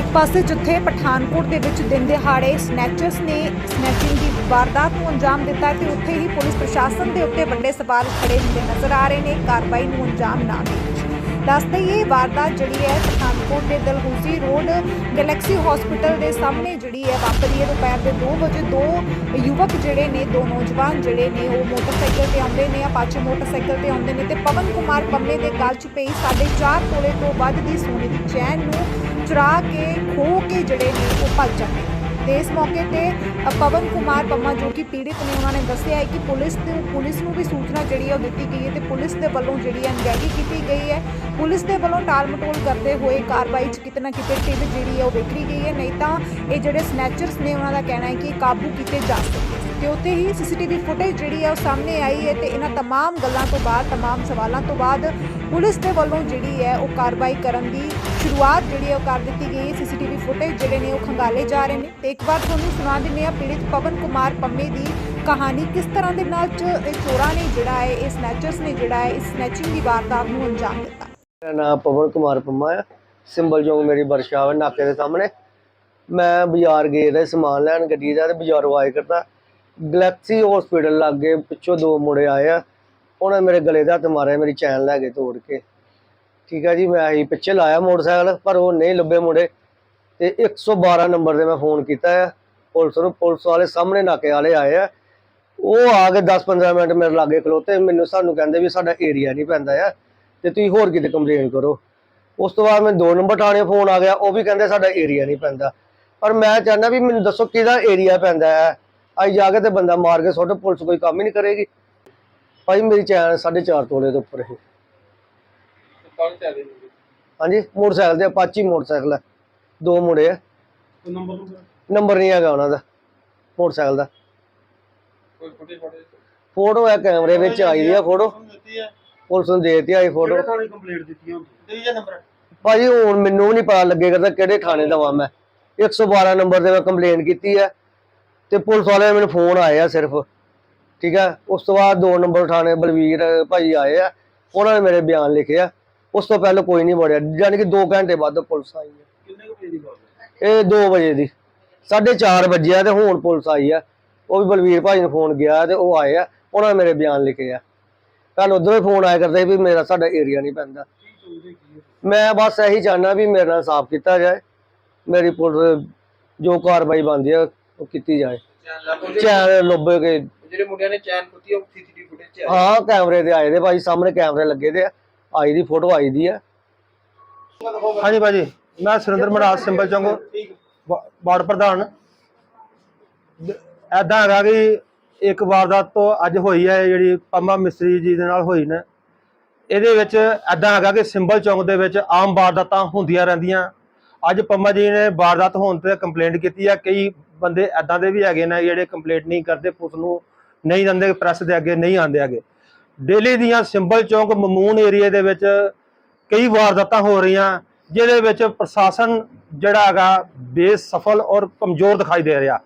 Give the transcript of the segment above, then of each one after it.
ਇੱਕ ਪਾਸੇ ਜਿੱਥੇ ਪਠਾਨਕੋਟ ਦੇ ਵਿੱਚ ਦਿਨ ਦਿਹਾੜੇ ਸਨੈਚਰਸ ਨੇ ਸਨੈਚਿੰਗ ਦੀ ਵਾਰਦਾਤ ਨੂੰ ਅੰਜਾਮ ਦਿੱਤਾ ਤੇ ਉੱਥੇ ਹੀ ਪੁਲਿਸ ਪ੍ਰਸ਼ਾਸਨ ਦੇ ਉੱਤੇ ਵੱਡੇ ਸਵਾਲ ਖੜੇ ਹੁੰਦੇ ਨਜ਼ਰ ਆ ਰਹੇ ਨੇ। ਕਾਰਵਾਈ ਨੂੰ ਅੰਜਾਮ ਨਾ ਦੇਣ ਵਿੱਚ ਦੱਸਦੇ ਇਹ ਵਾਰਦਾਤ ਜਿਹੜੀ ਹੈ ਪਠਾਨਕੋਟ ਦੇ ਦਲਹੂਜ਼ੀ ਰੋਡ ਗੈਲੈਕਸੀ ਹਸਪੀਟਲ ਦੇ ਸਾਹਮਣੇ ਜਿਹੜੀ ਹੈ ਵਾਪਰੀ ਹੈ। ਦੁਪਹਿਰ ਦੇ 2 ਵਜੇ ਦੋ ਯੁਵਕ ਜਿਹੜੇ ਨੇ, ਦੋ ਨੌਜਵਾਨ ਜਿਹੜੇ ਨੇ, ਉਹ ਮੋਟਰਸਾਈਕਲ ਤੇ ਆਉਂਦੇ ਨੇ ਅਪਾਚੇ ਮੋਟਰਸਾਈਕਲ ਤੇ ਆਉਂਦੇ ਨੇ ਤੇ ਪਵਨ ਕੁਮਾਰ ਪੰਮੇ ਦੇ ਗਲ 'ਚ ਪਈ 4.5 ਤੋਲੇ ਤੋਂ ਵੱਧ ਦੀ ਸੋਨੇ ਦੀ ਚੈਨ ਨੂੰ ਚੁਰਾ ਕੇ ਖੋਹ ਕੇ ਜਿਹੜੇ ਨੇ ਉਹ ਭੱਜ ਜਾਂਦੇ ਨੇ। ਤੇ ਇਸ ਮੌਕੇ ਤੇ ਪਵਨ ਕੁਮਾਰ ਪੰਮਾ ਜੋ ਕਿ ਪੀੜਿਤ ਨੇ, ਉਹਨਾਂ ਨੇ ਦੱਸਿਆ ਹੈ ਕਿ ਪੁਲਿਸ ਤੇ ਪੁਲਿਸ ਨੂੰ ਵੀ ਸੂਚਨਾ ਜਿਹੜੀ ਹੈ ਉਹ ਦਿੱਤੀ ਗਈ ਹੈ ਤੇ ਪੁਲਿਸ ਦੇ ਵੱਲੋਂ ਜਿਹੜੀ ਹੈ ਅਣਗਹਿਲੀ ਕੀਤੀ ਗਈ ਹੈ। ਪੁਲਿਸ ਦੇ ਵੱਲੋਂ ਟਾਲ ਮਟੋਲ ਕਰਦੇ ਹੋਏ ਕਾਰਵਾਈ 'ਚ ਕਿਤੇ ਨਾ ਕਿਤੇ ਢਿੱਲ ਜਿਹੜੀ ਹੈ ਉਹ ਵਿਖਰੀ ਗਈ ਹੈ। ਨਹੀਂ ਤਾਂ ਇਹ ਜਿਹੜੇ ਸਨੈਚਰਸ ਨੇ, ਉਹਨਾਂ ਦਾ ਕਹਿਣਾ ਹੈ ਕਿ ਕਾਬੂ ਕੀਤੇ ਜਾ ਸਕਦੇ ਤੇ ਉੱਥੇ ਹੀ ਸੀਸੀਟੀਵੀ ਫੁਟੇਜ ਜਿਹੜੀ ਹੈ ਉਹ ਸਾਹਮਣੇ ਆਈ ਹੈ ਤੇ ਇਹਨਾਂ तमाम ਗੱਲਾਂ ਤੋਂ ਬਾਅਦ तमाम ਸਵਾਲਾਂ ਤੋਂ ਬਾਅਦ ਪੁਲਿਸ ਦੇ ਵੱਲੋਂ ਜਿਹੜੀ ਹੈ ਉਹ ਕਾਰਵਾਈ ਕਰਨ ਦੀ ਸ਼ੁਰੂਆਤ ਜਿਹੜੀ ਹੈ ਉਹ ਕਰ ਦਿੱਤੀ ਗਈ ਹੈ ਸੀਸੀਟੀਵੀ ਫੁਟੇਜ ਜਿਹੜੇ ਨੇ ਉਹ ਖੰਗਾਲੇ ਜਾ ਰਹੇ ਨੇ ਤੇ ਇੱਕ ਵਾਰ ਤੁਹਾਨੂੰ ਸੁਣਾ ਦਿੰਦੇ ਆ ਪੀੜਿਤ ਪਵਨ ਕੁਮਾਰ ਪੰਮੇ ਦੀ ਕਹਾਣੀ ਕਿਸ ਤਰ੍ਹਾਂ ਦੇ ਨਾਲ ਚ ਇਹ ਚੋਰਾਂ ਨੇ ਜਿਹੜਾ ਹੈ ਇਹ ਸਨੈਚਰਸ ਨੇ ਜਿਹੜਾ ਹੈ ਇਸ ਸਨੈਚਿੰਗ ਦੀ ਵਾਰਦਾਤ ਨੂੰ ਅੰਜਾਮ ਦਿੱਤਾ ਮੇਰਾ ਨਾਮ ਪਵਨ ਕੁਮਾਰ ਪੰਮਾ ਹੈ ਸਿੰਬਲ ਚੌਂਕ ਮੇਰੀ ਵਰਕਸ਼ਾਪ ਹੈ ਨਾਕੇ ਦੇ ਸਾਹਮਣੇ ਮੈਂ ਬਾਜ਼ਾਰ ਗਏ ਦਾ ਸਮਾਨ ਲੈਣ ਗੱਡੀ ਦਾ ਤੇ ਬਾਜ਼ਾਰੋਂ ਆਏ ਕਰਦਾ ਗਲੈਕਸੀ ਹਸਪੀਟਲ ਲਾਗੇ ਪਿੱਛੋਂ ਦੋ ਮੁੰਡੇ ਆਏ ਆ। ਉਹਨਾਂ ਮੇਰੇ ਗਲੇ ਦਾ ਹੱਥ ਮਾਰਿਆ, ਮੇਰੀ ਚੈਨ ਲੈ ਕੇ ਤੋੜ ਕੇ। ਠੀਕ ਹੈ ਜੀ, ਮੈਂ ਆਹੀ ਪਿੱਛੇ ਲਾਇਆ ਮੋਟਰਸਾਈਕਲ, ਪਰ ਉਹ ਨਹੀਂ ਲੱਭੇ ਮੁੰਡੇ। ਤੇ 112 ਨੰਬਰ ਤੇ ਮੈਂ ਫੋਨ ਕੀਤਾ ਆ। ਪੁਲਿਸ ਨੂੰ, ਪੁਲਿਸ ਵਾਲੇ ਸਾਹਮਣੇ ਨਾਕੇ ਵਾਲੇ ਆਏ ਆ। ਉਹ ਆ ਕੇ 10-15 ਮਿੰਟ ਮੇਰੇ ਲਾਗੇ ਖਲੋਤੇ। ਮੈਨੂੰ ਸਾਨੂੰ ਕਹਿੰਦੇ ਵੀ ਸਾਡਾ ਏਰੀਆ ਨਹੀਂ ਪੈਂਦਾ ਆ, ਤੇ ਤੁਸੀਂ ਹੋਰ ਕਿਤੇ ਕੰਪਲੇਨ ਕਰੋ। ਉਸ ਤੋਂ ਬਾਅਦ ਮੈਂ ਦੋ ਨੰਬਰ ਥਾਣੇ ਫੋਨ ਆ ਗਿਆ। ਉਹ ਵੀ ਕਹਿੰਦੇ ਸਾਡਾ ਏਰੀਆ ਨਹੀਂ ਪੈਂਦਾ। ਪਰ ਮੈਂ ਚਾਹੁੰਦਾ ਵੀ ਮੈਨੂੰ ਦੱਸੋ ਕਿਹਦਾ ਏਰੀਆ ਪੈਂਦਾ ਹੈ ਅੱਜ ਜਾ ਕੇ ਤੇ ਬੰਦਾ ਮਾਰ ਕੇ ਸੁੱਟ ਪੁਲਿਸ ਕੋਈ ਕੰਮ ਹੀ ਨਹੀਂ ਕਰੇਗੀ। ਭਾਈ ਮੇਰੀ ਚੈਨ 4.5 ਤੋਲੇ ਦੇ ਉੱਪਰ ਹੈ ਗਏ ਮੁੰਡੇ ਹਾਂਜੀ ਮੋਟਰਸਾਈਕਲ ਤੇ ਅਪਾਚੀ ਮੋਟਰਸਾਈਕਲ ਹੈ ਦੋ ਮੁੰਡੇ ਆ। ਨੰਬਰ ਨਹੀਂ ਹੈਗਾ ਉਹਨਾਂ ਦਾ ਮੋਟਰਸਾਈਕਲ ਦਾ। ਕੋਈ ਫੋਟੋ ਹੈ ਕੈਮਰੇ ਵਿੱਚ ਆਈ ਦੀ ਆ ਫੋਟੋ। ਪੁਲਿਸ ਨੂੰ ਦੇ ਦਿੱਤੀ ਆਈ ਫੋਟੋ। Complete number. ਭਾਜੀ ਹੁਣ ਮੈਨੂੰ ਵੀ ਨਹੀਂ ਪਤਾ ਲੱਗੇ ਕਰਦਾ ਕਿਹੜੇ ਥਾਣੇ ਦਾ ਵਾਂ ਮੈਂ। 112 ਨੰਬਰ ਤੇ ਮੈਂ ਕੰਪਲੇਨ ਕੀਤੀ ਹੈ ਤੇ ਪੁਲਿਸ ਵਾਲਿਆਂ ਨੇ ਮੈਨੂੰ ਫੋਨ ਆਏ ਆ ਸਿਰਫ ਠੀਕ ਹੈ ਉਸ ਤੋਂ ਬਾਅਦ ਦੋ ਨੰਬਰ ਥਾਣੇ ਬਲਵੀਰ ਭਾਈ ਆਏ ਆ ਉਹਨਾਂ ਨੇ ਮੇਰੇ ਬਿਆਨ ਲਿਖੇ ਆ। ਉਸ ਤੋਂ ਪਹਿਲਾਂ ਕੋਈ ਨਹੀਂ ਵੜਿਆ ਯਾਨੀ ਕਿ 2 ਘੰਟੇ ਬਾਅਦ ਪੁਲਿਸ ਆਈ ਹੈ ਕਿੰਨੇ ਕੁ ਵਜੇ ਦੀ ਗੱਲ ਹੈ? ਇਹ 2 ਵਜੇ ਦੀ 4:30 ਵਜੇ ਆ ਤੇ ਹੁਣ ਪੁਲਿਸ ਆਈ ਆ। ਉਹ ਵੀ ਬਲਵੀਰ ਭਾਈ ਨੂੰ ਫੋਨ ਗਿਆ ਤੇ ਉਹ ਆਏ ਆ ਉਹਨਾਂ ਨੇ ਮੇਰੇ ਬਿਆਨ ਲਿਖੇ ਆ। ਕੱਲ ਉਧਰੋਂ ਹੀ ਫੋਨ ਆਇਆ ਕਰਦੇ ਵੀ ਮੇਰਾ ਸਾਡਾ ਏਰੀਆ ਨਹੀਂ ਪੈਂਦਾ? ਮੈਂ ਬਸ ਇਹੀ ਚਾਹਨਾ ਵੀ ਮੇਰੇ ਨਾਲ ਸਾਫ਼ ਕੀਤਾ ਜਾਏ ਮੇਰੀ ਪੁਲਿਸ ਜੋ ਕਾਰਵਾਈ ਬਣਦੀ ਹੈ ਉਹ ਕੀਤੀ ਜਾਏ। ਚੈਨ ਲੁੱਭ ਕੇ ਜਿਹੜੇ ਮੁੰਡਿਆਂ ਨੇ ਚੈਨ ਕੁੱਤੀ ਉਹ ਸੀਸੀਟੀਵੀ ਫੁਟੇਜ ਚ ਆ। ਹਾਂ ਕੈਮਰੇ ਤੇ ਆਏ ਦੇ ਭਾਈ ਸਾਹਮਣੇ ਕੈਮਰੇ ਲੱਗੇ ਦੇ ਆ। ਆਈ ਦੀ ਫੋਟੋ ਆਈ ਦੀ ਆ। ਹਾਂਜੀ ਭਾਜੀ ਮੈਂ ਸੁਰਿੰਦਰ ਮਰਾਜ ਸਿੰਬਲ ਚੌਂਕ ਵਾ- ਵਾਰਡ ਪ੍ਰਧਾਨ। ਐਦਾਂ ਹੈਗਾ ਕਿ ਇੱਕ ਵਾਰਦਾਤ ਤੋਂ ਅੱਜ ਹੋਈ ਹੈ ਜਿਹੜੀ ਪੰਮਾ ਮਿਸਤਰੀ ਜੀ ਦੇ ਨਾਲ ਹੋਈ ਨੇ। ਇਹਦੇ ਵਿੱਚ ਐਦਾਂ ਹੈਗਾ ਕਿ ਸਿੰਬਲ ਚੌਂਕ ਦੇ ਵਿੱਚ ਆਮ ਵਾਰਦਾਤਾਂ ਹੁੰਦੀਆਂ ਰਹਿੰਦੀਆਂ। ਅੱਜ ਪੰਮਾ ਜੀ ਨੇ ਵਾਰਦਾਤ ਹੋਣ ਤੇ ਕੰਪਲੇਂਟ ਕੀਤੀ ਆ ਕਈ ਬੰਦੇ ਐਦਾਂ ਦੇ ਵੀ ਹੈਗੇ ਨੇ ਜਿਹੜੇ ਕੰਪਲੇਂਟ ਨਹੀਂ ਕਰਦੇ, ਪੁਲਿਸ ਨੂੰ ਨਹੀਂ ਜਾਂਦੇ ਪ੍ਰੈਸ ਦੇ ਅੱਗੇ ਨਹੀਂ ਆਉਂਦੇ ਹੈਗੇ। ਡੇਲੀ ਦੀਆਂ ਸਿੰਬਲ ਚੌਂਕ ਮਮੂਨ ਏਰੀਆ ਦੇ ਵਿੱਚ ਕਈ ਵਾਰਦਾਤਾਂ ਹੋ ਰਹੀਆਂ, ਜਿਹਦੇ ਵਿੱਚ ਪ੍ਰਸ਼ਾਸਨ ਜਿਹੜਾ ਹੈਗਾ ਬੇਸਫਲ ਔਰ ਕਮਜ਼ੋਰ ਦਿਖਾਈ ਦੇ ਰਿਹਾ।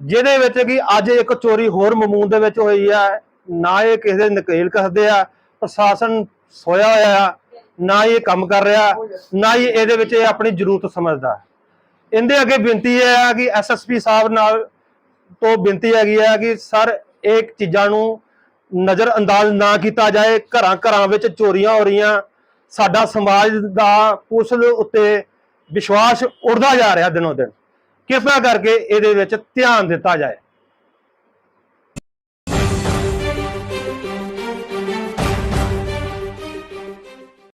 ਜਿਹਦੇ ਵਿੱਚ ਕਿ ਅੱਜ ਇੱਕ ਚੋਰੀ ਹੋਰ ਮਮੂਨ ਦੇ ਵਿੱਚ ਹੋਈ ਹੈ ਨਾ ਇਹ ਕਿਸੇ ਦੇ ਨਕੇਲ ਕੱਸਦੇ ਆ, ਪ੍ਰਸ਼ਾਸਨ ਸੋਇਆ ਹੋਇਆ ਆ, ਨਾ ਹੀ ਇਹ ਕੰਮ ਕਰ ਰਿਹਾ, ਨਾ ਹੀ ਇਹਦੇ ਵਿੱਚ ਇਹ ਆਪਣੀ ਜ਼ਰੂਰਤ ਸਮਝਦਾ। ਇਹਦੇ ਅੱਗੇ ਬੇਨਤੀ ਹੈ ਕਿ ਐਸਐਸਪੀ ਸਾਹਿਬ ਨਾਲ ਤੋਂ ਬੇਨਤੀ ਹੈਗੀ ਹੈ ਕਿ ਸਰ, ਇਹ ਚੀਜ਼ਾਂ ਨੂੰ ਨਜ਼ਰ ਅੰਦਾਜ਼ ਨਾ ਕੀਤਾ ਜਾਏ। ਘਰਾਂ ਘਰਾਂ ਵਿੱਚ ਚੋਰੀਆਂ ਹੋ ਰਹੀਆਂ। ਸਾਡਾ ਸਮਾਜ ਦਾ ਪੁਲਿਸ ਦੇ ਉੱਤੇ ਵਿਸ਼ਵਾਸ ਉੱਡਦਾ ਜਾ ਰਿਹਾ ਦਿਨੋ ਦਿਨ। ਕਿਰਪਾ ਕਰਕੇ ਇਹਦੇ ਵਿੱਚ ਧਿਆਨ ਦਿੱਤਾ ਜਾਏ।